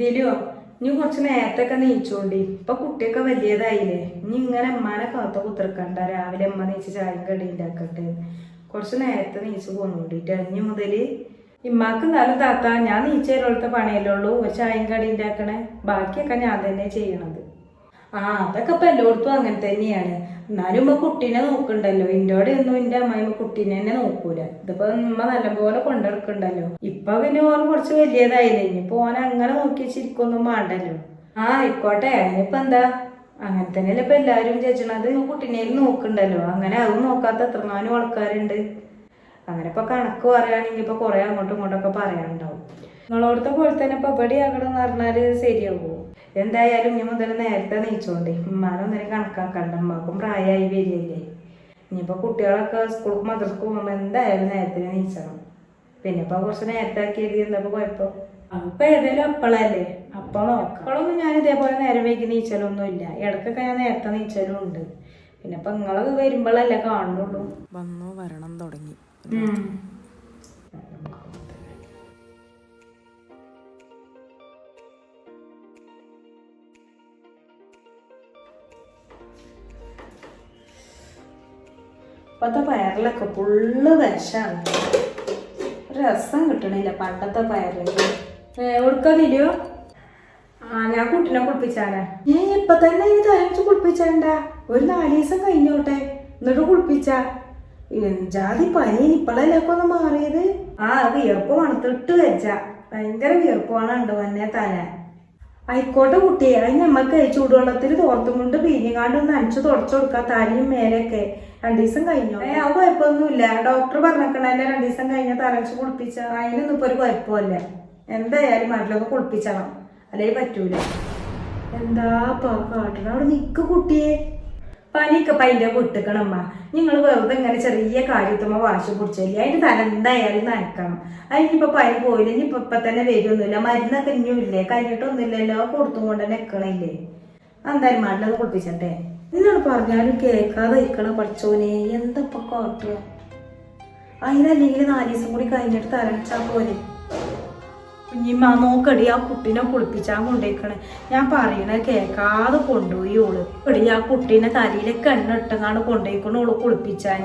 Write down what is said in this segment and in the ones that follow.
ദിലുവോ നീ കുറച്ച് നേരത്തൊക്കെ നീച്ചോണ്ടി. ഇപ്പൊ കുട്ടിയൊക്കെ വലിയതായില്ലേ. നീ ഇങ്ങനെ ഉമ്മാനെ കാത്ത കുത്തിറക്കണ്ട രാവിലെ അമ്മ നീച്ച് ചായം കടി ഉണ്ടാക്കട്ടെ കുറച്ച് നേരത്തെ നീച്ച് പോന്നോണ്ടിട്ട്. അഞ്ഞു മുതൽ ഇമ്മാക്ക് എന്നാലും താത്ത ഞാൻ നീച്ചേരോളത്തെ പണിയല്ലേ ഉള്ളൂ. ഒരു കടി ഉണ്ടാക്കണേ ബാക്കിയൊക്കെ ഞാൻ തന്നെ ചെയ്യണത്. ആ അതൊക്കെ ഇപ്പൊ എല്ലായിടത്തും അങ്ങനെ തന്നെയാണ്. എന്നാലും ഉമ്മ കുട്ടീനെ നോക്കണ്ടല്ലോ. ഇന്റോടെ ഒന്നും എന്റെ അമ്മായിമ്മ കുട്ടീനെ തന്നെ നോക്കൂല. ഇതിപ്പോ ഉമ്മ നല്ലപോലെ കൊണ്ടെടുക്കണ്ടല്ലോ. ഇപ്പൊ പിന്നെ ഓൻ കുറച്ച് വലിയതായില്ലേ. ഇനിയിപ്പോ ഓൻ അങ്ങനെ നോക്കി വെച്ചിരിക്കൊന്നും വേണ്ടല്ലോ ആ ആയിക്കോട്ടെ. ഇനിയിപ്പൊ എന്താ? അങ്ങനെ തന്നെയല്ലേ ഇപ്പൊ എല്ലാരും ചേച്ചണത് കുട്ടീനെ നോക്കണ്ടല്ലോ. അങ്ങനെ അതും നോക്കാത്ത എത്രങ്ങാനും ആൾക്കാരുണ്ട്. അങ്ങനെ ഇപ്പൊ കണക്ക് പറയുകയാണെങ്കിൽ ഇപ്പൊ കുറെ അങ്ങോട്ടും ഇങ്ങോട്ടൊക്കെ പറയാനുണ്ടാവും. നിങ്ങളോടത്തെ പോലെ തന്നെ ഇപ്പൊ ഇവിടെ ആകണം എന്ന് പറഞ്ഞാൽ ശരിയാവുമോ എന്തായാലും ഇനി മുതൽ നേരത്തെ നീച്ചോണ്ടേ. ഉമ്മാനൊന്നിനും കണക്കാക്കണ്ട. ഉമ്മാക്കും പ്രായമായി വരികയല്ലേ. ഇനിയിപ്പോ കുട്ടികളൊക്കെ സ്കൂൾക്ക് മദ്രസ്ക്ക് പോകുമ്പോൾ എന്തായാലും നേരത്തെ നീച്ചണം. പിന്നെ ഇപ്പൊ കുറച്ച് നേരത്തെ ആക്കിയത് എഴുതി എന്താ ഇപ്പൊ കുഴപ്പം? അപ്പൊ ഏതായാലും അപ്പളല്ലേ? അപ്പളോ? നോക്കാം അപ്പോഴൊന്നും ഞാൻ ഇതേപോലെ നേരം വൈകി നീച്ചലൊന്നും ഇല്ല ഇടയ്ക്കൊക്കെ ഞാൻ നേരത്തെ നീച്ചലും ഉണ്ട്. പിന്നെ ഇപ്പൊ നിങ്ങൾ വരുമ്പോഴല്ലേ കാണുള്ളൂ വന്നു വരണം തുടങ്ങി. ഉം. ഇപ്പത്തെ പയറിലൊക്കെ ഫുള്ള് വിഷമാണ് രസം കിട്ടണില്ല പണ്ടത്തെ പയറിന് എവിടുക്കതില്ലോ ആ ഞാൻ കുട്ടിനെ കുളിപ്പിച്ചാലേ. ഏ ഇപ്പൊ തന്നെ ഇനി തലച്ച് കുളിപ്പിച്ചണ്ട? ഒരു നാല് ദിവസം കഴിഞ്ഞോട്ടെ? എന്നിട്ട് കുളിപ്പിച്ച? ജാതി പനി? ഇപ്പളല്ലേ ഒക്കെ ഒന്ന് മാറിയത്? ആ വിയർപ്പ് മണത്തിട്ട് വെച്ച. ഭയങ്കര വിയർപ്പാണ് ഉണ്ട് വന്നെ തല. ആയിക്കോട്ടെ കുട്ടിയെ അത് നമ്മക്ക് ചൂടുവെള്ളത്തിൽ തോർത്തും കൊണ്ട് പിരിഞ്ഞാണ്ട് ഒന്ന് നനച്ച് തുടച്ചു കൊടുക്കാം. തലയും മേലെയൊക്കെ. രണ്ടു ദിവസം കഴിഞ്ഞു? ഏ ആ കുഴപ്പമൊന്നുമില്ല. ഡോക്ടർ പറഞ്ഞേക്കണല്ലേ രണ്ടു ദിവസം കഴിഞ്ഞ തലച്ചു കുളിപ്പിച്ച. അതിനൊന്നും ഇപ്പൊ ഒരു കുഴപ്പമില്ല. എന്തായാലും മരലൊക്കെ കുളിപ്പിച്ചണം. അല്ലെങ്കിൽ പറ്റൂല. എന്താ കാട്ടണ അവിടെ നിക്ക് കുട്ടിയെ. പനിയൊക്കെ പൈന്റെ വിട്ടുക്കണമ്മ നിങ്ങൾ വെറുതെ ഇങ്ങനെ ചെറിയ കാര്യത്തുമ്മ വാശി പിടിച്ചില്ല? അതിന്റെ തല എന്തായാലും നനക്കണം. അതിനിപ്പോൾ പനി പോയില്ല? ഇനി ഇപ്പൊ തന്നെ വരുമൊന്നുമില്ല മരുന്നൊക്കെ ഇനിയുമില്ലേ കഴിഞ്ഞിട്ടൊന്നുമില്ലല്ലോ കൊടുത്തും കൊണ്ട് തന്നെ നിക്കണില്ലേ? എന്തായാലും മണ്ടത് കുളിപ്പിച്ചട്ടെ. എന്നോട് പറഞ്ഞാലും കേൾക്കാതെ ഇരിക്കണ പഠിച്ചോനെ എന്തപ്പോ കാട്ടുക അതിനല്ലെങ്കിൽ നാല് ദിവസം കൂടി കഴിഞ്ഞിട്ട് തലച്ചാ പോരെ. കുഞ്ഞിമ്മ നോക്കടി ആ കുട്ടീനെ കുളിപ്പിച്ചാൻ കൊണ്ടേക്കണ്. ഞാൻ പറയണ കേൾക്കാതെ കൊണ്ടുപോയി ഓൾ. എടി ആ കുട്ടീനെ തലയിലെ എണ്ണ കൊണ്ടേക്കണ കൊണ്ടുപോയിക്കണ ഓൾ കുളിപ്പിച്ചാൻ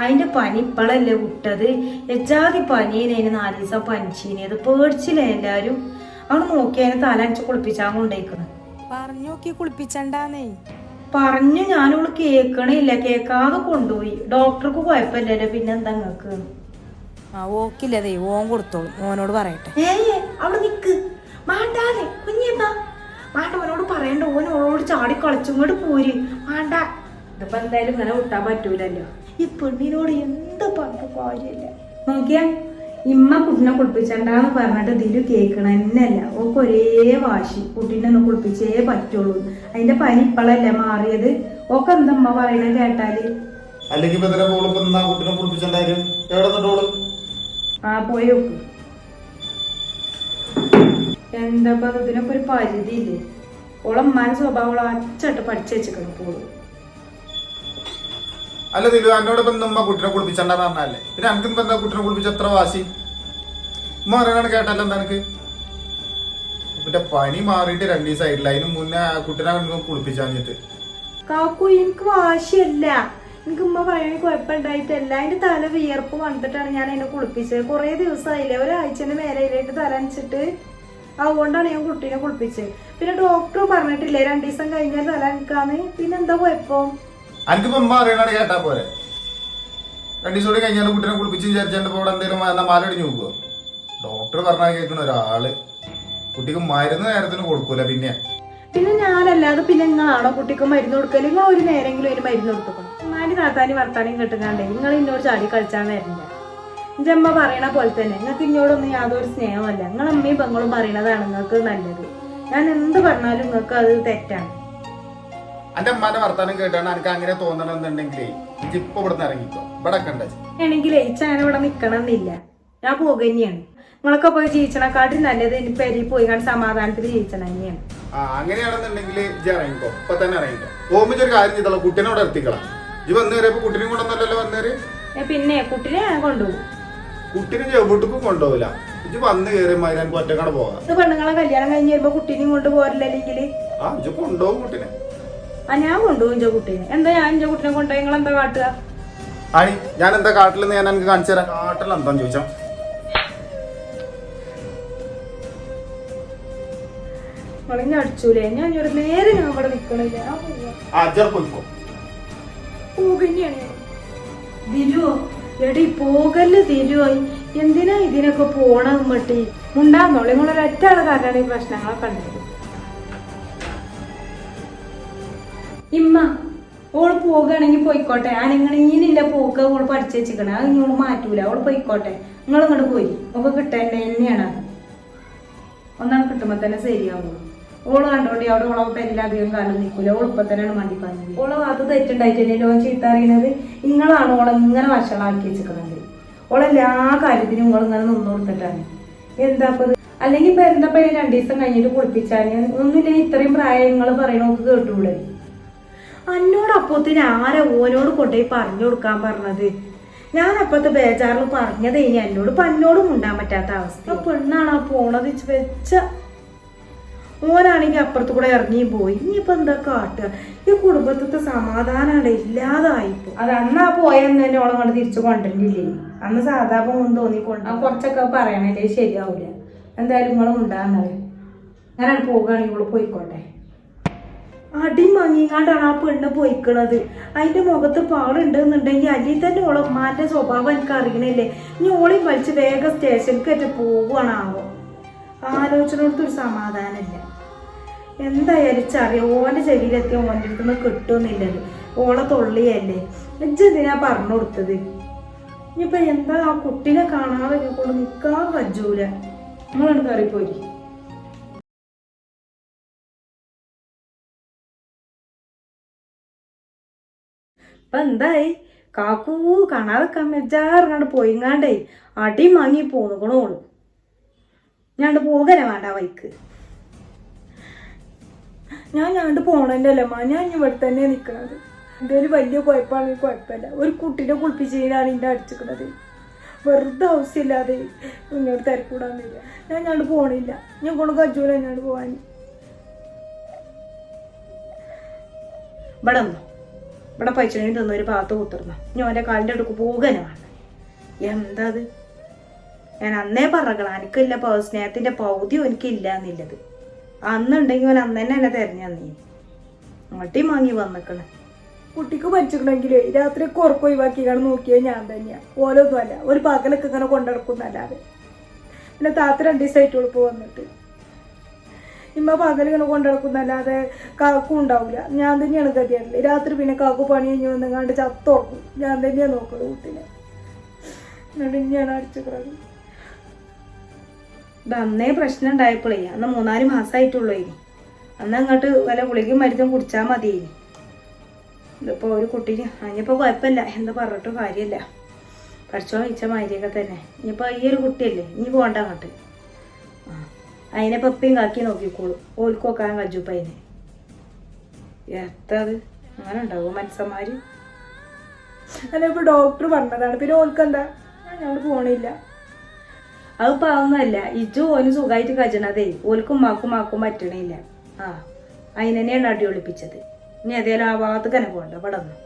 അതിന്റെ പനി ഇപ്പളല്ലേ വിട്ടത്? എജാതി പനിയേനേന് നാല് ദിവസം പനിച്ചീനെ. അത് പേടിച്ചില്ലേ എല്ലാരും? അവൾ നോക്കി അതിനെ തല അടിച്ച് കുളിപ്പിച്ചാൻ കൊണ്ടേക്കണ്. പറഞ്ഞു നോക്കി കുളിപ്പിച്ചണ്ടാന്നേ. പറഞ്ഞു ഞാനോൾ കേക്കണില്ല കേൾക്കാതെ കൊണ്ടുപോയി. ഡോക്ടർക്ക് കുഴപ്പമില്ലല്ലോ. പിന്നെ എന്താ നിങ്ങക്ക് ആ ഓക്കില്ലതേ ഓൻ കൊടുത്തോളും. ഓനോട് പറയട്ടെ. ഏയ് അവിടെ നിക്ക്. മാണ്ടാതെ കുഞ്ഞിമ്മ മാണ്ട ഓനോട് പറയണ്ട. ഓൻ ഓളോട് ചാടി കളിച്ചും. ഇങ്ങോട്ട് പോര്. മാണ്ട. ഇതിപ്പോ എന്തായാലും ഇങ്ങനെ വിട്ടാൻ പറ്റൂലല്ലോ. ഈ പെണ്ണിനോട് എന്ത് പറഞ്ഞു കാര്യമില്ല. നോക്കിയാ ഇമ്മ കുട്ടിനെ കുളിപ്പിച്ചണ്ടാന്ന് പറഞ്ഞിട്ട് ഇതിൽ കേക്കണ എന്നല്ല ഓക്ക് ഒരേ വാശി. കുട്ടീനെ ഒന്ന് കുളിപ്പിച്ചേ പറ്റുള്ളൂ. അതിന്റെ പനി ഇപ്പളല്ലേ മാറിയത്? ഓക്ക് എന്തമ്മ പറയണ കേട്ടാൽ? അല്ലെങ്കിൽ കുട്ടിനെ കുളിപ്പിച്ചിട്ടുണ്ടായാലും എവിടെ നിന്നോൾ ആ പോയി നോക്ക്. എന്താ ഇതിനൊക്കെ ഒരു പരിധി ഇല്ലേ മന സ്വഭാവം ഓൾ അച്ചട്ട് പഠിച്ചു വെച്ചിക്കണം പോൾ അല്ല എന്നോട് ഇപ്പൊ ഉമ്മ കുട്ടിനെ കുളിപ്പിച്ചണ്ടെന്ന് പറഞ്ഞല്ലേ പിന്നെ എനിക്ക് ഇപ്പൊ എന്താ കുട്ടിനെ കുളിപ്പിച്ച എത്ര വാശി? ഉമ്മ പറയണ കേട്ടല്ലോ എന്താ എനിക്ക് പിന്നെ പനി മാറിയിട്ട് രണ്ടു ദിവസം ആയിട്ടില്ല. അതിന് മുന്നേ കുട്ടിനെ കുളിപ്പിച്ചു കുളിപ്പിച്ചാഞ്ഞിട്ട്. കാക്കു എനിക്ക് വാശിയല്ല. എനിക്ക് ഉമ്മ പറയണ കുഴപ്പമുണ്ടായിട്ടല്ല അതിന്റെ തല വിയർപ്പ് വന്നിട്ടാണ് ഞാൻ അതിനെ കുളിപ്പിച്ചത്. കുറേ ദിവസമായില്ലേ ഒരാഴ്ചന്റെ മേലെ ഇതിലേക്ക് തല അനച്ചിട്ട് അതുകൊണ്ടാണ് ഞാൻ കുട്ടീനെ കുളിപ്പിച്ചത്. പിന്നെ ഡോക്ടർ പറഞ്ഞിട്ടില്ലേ രണ്ടു ദിവസം കഴിഞ്ഞാൽ തല അനക്കാന്ന്. പിന്നെ എന്താ കുഴപ്പം? ഉമ്മ അറിയണ കേട്ടാ പോലെ രണ്ടു ദിവസം കൂടി കഴിഞ്ഞാൽ കുട്ടീനെ കുളിപ്പിച്ച് വിചാരിച്ചാണ്ട് ഇവിടെ എന്തെങ്കിലും എന്നാ മാലടിഞ്ഞു പോകുമോ ഡോക്ടർ പറഞ്ഞാൽ കേൾക്കണ ഒരാൾ. കുട്ടിക്ക് മരുന്ന് നേരത്തിന് കൊടുക്കൂല പിന്നെ. പിന്നെ ഞാനല്ലാതെ പിന്നെ നിങ്ങളാണോ കുട്ടിക്ക് മരുന്ന് കൊടുക്കൽ? നിങ്ങൾ ഒരു നേരെങ്കിലും ഒരു മരുന്ന് കൊടുക്കണം ഉമ്മാന്റെ വർത്താനും കേട്ടുകാണ്ടേ നിങ്ങൾ ഇന്നോട് ചാടി കളിച്ചാൻ വരില്ല എന്റെ അമ്മ പറയണ പോലെ തന്നെ നിങ്ങൾക്ക് ഇന്നോടൊന്നും യാതൊരു സ്നേഹമല്ല നിങ്ങൾ അമ്മയും പെങ്ങളും പറയണതാണ് നിങ്ങൾക്ക് നല്ലത്. ഞാൻ എന്ത് പറഞ്ഞാലും നിങ്ങൾക്ക് അത് തെറ്റാണ്. എന്റെ അമ്മാന്റെ വർത്താനം കേട്ടാണ് എനിക്ക് അങ്ങനെ തോന്നണമെന്നുണ്ടെങ്കിലേ ഇപ്പൊ ഇവിടുന്ന് ഇറങ്ങിക്കോ. ഇവിടെ കണ്ട ആണെങ്കിൽ ഞാൻ ഇവിടെ നിക്കണമെന്നില്ല ഞാൻ പോകുകന്നെയാണ് നിങ്ങളൊക്കെ പോയി ജീവിച്ചണക്കാട്ടിൽ നല്ലത് ഇനി പെരി പോയി കണ്ട് സമാധാനത്തിൽ ജീവിച്ചണ തന്നെയാണ്. അങ്ങനെയാണെന്നുണ്ടെങ്കിൽ ഇറങ്ങിക്കോ. ഇപ്പൊ തന്നെ ഇറങ്ങിക്കോ. ഓമിച്ചൊരു ഒരു കാര്യം ചെയ്തോളൂ. കുട്ടീനെ ഇവിടെ എത്തിക്കളാം ഇജ്ജ് വന്നു കയറിയപ്പോ കുട്ടീനെ വന്നേര്? ഏ, പിന്നെ കുട്ടിനെ ഞാൻ കൊണ്ടുപോകും. കുട്ടിനെ ചെവിട്ടുക്കും കൊണ്ടുപോകില്ല ഇജ്ജ് വന്ന് കേറി മാതിരി എനിക്ക് ഒറ്റക്കാട് പോകാം. ഇത് പെണ്ണുങ്ങളെ കല്യാണം കഴിഞ്ഞ് വരുമ്പോ കുട്ടീനെയും കൊണ്ട് പോരില്ലെങ്കിൽ ആ ഇജ്ജ് കൊണ്ടുപോകും കുട്ടിനെ. ആ ഞാൻ കൊണ്ടുപോകും ഇഞ്ച കുട്ടീനെ. എന്താ ഞാൻ ഇഞ്ച കുട്ടീനെ കൊണ്ടുപോയി? നിങ്ങൾ എന്താ കാട്ടുക? ആണി ഞാൻ എന്താ കാട്ടിലെന്ന് ഞാൻ എനിക്ക് കാണിച്ചു തരാം. കാട്ടിൽ എന്താന്ന് ചോദിച്ചാ? നിങ്ങളിഞ്ഞ അടിച്ചൂലേ? ഞാൻ ഒരു നേരെ ഞാൻ ഇവിടെ. ആ അജ്ജർ പോയിക്കോ. പോകന്നെയാണ്. ദിലുവോ എടി പോകൽ തിരുവായി എന്തിനാ ഇതിനൊക്കെ പോണത് മട്ടി മുണ്ടാന്നോളൂ. നിങ്ങളൊരു ഒറ്റാളെ കാരണമാണ് ഈ പ്രശ്നങ്ങളെ കണ്ടത്. ഇമ്മ ഓൾ പോകുകയാണെങ്കിൽ പോയിക്കോട്ടെ. അനങ്ങണിങ്ങിനില്ല പോക്ക് ഓൾ പഠിച്ചു വെച്ചിക്കണേ. അത് ഇങ്ങോട്ട് മാറ്റൂല. ഓൾ പോയിക്കോട്ടെ. നിങ്ങൾ ഇങ്ങോട്ട് പോയി. ഒക്കെ കിട്ടേണ്ട തന്നെയാണ് ഒന്നാണ് കിട്ടുമ്പോ തന്നെ ശരിയാവുള്ളൂ. ഓൾ കണ്ടോണ്ടി അവിടെ ഓളെ പെരിലധികം കാലം നിൽക്കൂല ഓൾ ഇപ്പൊ തന്നെയാണ് മണ്ടി പറഞ്ഞത്. ഓൾ അത് തെറ്റുണ്ടായിട്ടല്ലേ? ലോൺ ചീത്ത അറിയുന്നത് നിങ്ങളാണ് ഓളെ ഇങ്ങനെ വഷളാക്കി വെച്ചിരിക്കുന്നത്. ഓളെല്ലാ കാര്യത്തിനും ഓൾ ഇങ്ങനെ നിന്ന് കൊടുത്തിട്ടാണ്. എന്താ? അല്ലെങ്കിൽ ഇപ്പൊ എന്താ പയ്യ രണ്ടു ദിവസം കഴിഞ്ഞിട്ട് കുളിപ്പിച്ചാൽ? ഒന്നുമില്ല? ഇത്രയും പ്രായങ്ങൾ പറയണോക്ക് കേട്ടൂടെ? അന്നോട് അപ്പോത്തിന് ആരാ ഓനോട് കൊണ്ടുപോയി പറഞ്ഞു കൊടുക്കാൻ പറഞ്ഞത്? ഞാൻ അപ്പത്തെ ബേജാറിൽ പറഞ്ഞത് ഇനി എന്നോട് ഇപ്പൊ അന്നോടും ഉണ്ടാൻ പറ്റാത്ത അവസ്ഥ പെണ്ണാണ് ആ പോണത്. വെച്ച ഓനാണെങ്കിൽ അപ്പുറത്ത് കൂടെ ഇറങ്ങി പോയി. ഇനിയിപ്പോ എന്താ കാട്ടുക? ഈ കുടുംബത്തിലത്തെ സമാധാനമാണ് ഇല്ലാതായിപ്പോ. അത് അന്ന് ആ പോയെന്ന് തന്നെ ഓളം കൊണ്ട് തിരിച്ചു കൊണ്ടിട്ടില്ലേ അന്ന് സാധാരണ ഒന്നും തോന്നിക്കൊണ്ട്. ആ കുറച്ചൊക്കെ പറയണല്ലേ ശരിയാവൂല. എന്തായാലും നിങ്ങളും ഉണ്ടാകുന്നത് ഞാനാണ് പോകുകയാണെങ്കിൽ ഇവൾ പോയിക്കോട്ടെ. അടി മങ്ങിങ്ങാണ്ടാണ് ആ പെണ്ണ് പോയിക്കണത്. അതിന്റെ മുഖത്ത് പാടുണ്ടെന്നുണ്ടെങ്കിൽ അല്ലെങ്കിൽ തന്നെ ഓളെ മാന്റെ സ്വഭാവം എനിക്ക് അറിയണല്ലേ? ഇനി ഓളെയും വലിച്ച് വേഗം സ്റ്റേഷനിലേക്ക് ആയിട്ട് പോവുകയാണാവോ? ആവോ ആലോചനയോടത്ത് ഒരു സമാധാനമില്ല. എന്തായാലും ചറിയ ഓന്റെ ചെവിയിലെത്തിയ ഓന്റെ അടുത്ത് നിന്ന് കിട്ടുമെന്നില്ലത് ഓളെ തൊള്ളിയല്ലേ? ഇജ്ജെന്തിനാ പറഞ്ഞു കൊടുത്തത്? ഇനിയിപ്പൊ എന്താ ആ കുട്ടീനെ കാണാതെ കൊണ്ട് നിൽക്കാൻ കജൂല നമ്മളാണ് കറിപ്പോയി ഇപ്പൊ എന്തായി? കാക്കൂ കാണാതെ കമ്മജാറിങ്ങാണ്ട് പോയിങ്ങാണ്ടേ അടി മാങ്ങി പോന്നുകണോൾ ഞാണ്ട് പോകല വേണ്ട വൈക്ക് ഞാൻ ഞാണ്ട് പോണേന്റെ മാ ഞാൻ ഇവിടെ തന്നെ നിൽക്കുന്നത് എന്റെ ഒരു വലിയ കുഴപ്പമാണെങ്കിൽ കുഴപ്പമില്ല. ഒരു കുട്ടീനെ കുളിപ്പിച്ചതിനാണ് ഇതിന്റെ അടിച്ചിരിക്കുന്നത് വെറുതെ ആവശ്യമില്ലാതെ ഇങ്ങോട്ട് തിരക്കൂടാന്നില്ല. ഞാൻ ഞാണ്ട് പോണില്ല. ഞാൻ കൊണ്ട് കജൂല ഞാണ്ട് പോവാൻ ഇവിടെ ഇവിടെ പൈച്ചണി തന്ന? ഒരു ഭാഗത്ത് കുത്തിർന്ന? ഞാൻ എന്റെ കാലിന്റെ അടുക്ക് പോകാനാണ് എന്താ അത്? ഞാൻ അന്നേ പറഞ്ഞ എനിക്കില്ല സ്നേഹത്തിന്റെ പൗതി എനിക്കില്ല എന്നുള്ളത് അന്നുണ്ടെങ്കിൽ ഓൻ അന്ന് തന്നെ അല്ല തെരഞ്ഞു നീ അങ്ങോട്ടേ വാങ്ങി വന്നിക്കണേ. കുട്ടിക്ക് പറ്റിക്കണമെങ്കിൽ രാത്രി കുറക്ക് ഒഴിവാക്കി കാണാൻ നോക്കിയത് ഞാൻ തന്നെയാ. ഓരോന്നും അല്ല ഒരു പകലൊക്കെ ഇങ്ങനെ കൊണ്ടെടുക്കുന്നല്ലാതെ. പിന്നെ താത്ത രണ്ട് ദിവസമായിട്ട് ഉളുപ്പ് വന്നിട്ട്. ഇമ്മ പകൽ ഇങ്ങനെ കൊണ്ടിടക്കുന്നല്ലാതെ കാക്കും ഉണ്ടാവില്ല ഞാൻ തന്നെയാണ് ഗതിയാറില്ല രാത്രി പിന്നെ കാക്കു പണി കഴിഞ്ഞ് വന്നെങ്ങാണ്ട് ചത്തോർക്കും ഞാൻ തന്നെയാണ് നോക്കുന്നത് കുട്ടിനെ. എന്നിട്ട് ഇനിയാണ് അടിച്ചിക്കണത് ഇത് അന്നേ പ്രശ്നം ഉണ്ടായപ്പോഴേ അന്ന് മൂന്നാൽ മാസമായിട്ടുള്ളൂ ഇനി. അന്ന് അങ്ങോട്ട് വല്ല ഗുളികയും മരുന്നും കുടിച്ചാൽ മതി ഇനി. ഇതിപ്പോ ഒരു കുട്ടീന് അതിനിപ്പോൾ കുഴപ്പമില്ല എന്താ പറഞ്ഞിട്ടും കാര്യമില്ല. പഠിച്ചോ വെച്ച മാതിരിയൊക്കെ തന്നെ. ഇനിയിപ്പോൾ ഈ ഒരു കുട്ടിയല്ലേ ഇനി പോകണ്ട അങ്ങോട്ട്. ആ അതിനെ പപ്പയും കാക്കി നോക്കിക്കോളൂ. ഓൽക്ക് നോക്കാൻ കജുപ്പ അതിനെ. എത്തത്? അങ്ങനെ ഉണ്ടാവും മനുഷ്യന്മാർ അല്ല ഇപ്പോൾ ഡോക്ടർ പറഞ്ഞതാണ്. പിന്നെ ഓൽക്കെന്താ? ഞങ്ങൾ പോണില്ല. അത് പാവുന്നല്ല ഇജു ഓന് സുഖമായിട്ട് കജണതേ ഓൽക്കും മാക്കും മാക്കും പറ്റണില്ല. ആ അതിനെന്നെയാണ് അടിയൊളിപ്പിച്ചത്. ഇനി ഏതായാലും ആ ഭാഗത്ത് ഒന്നും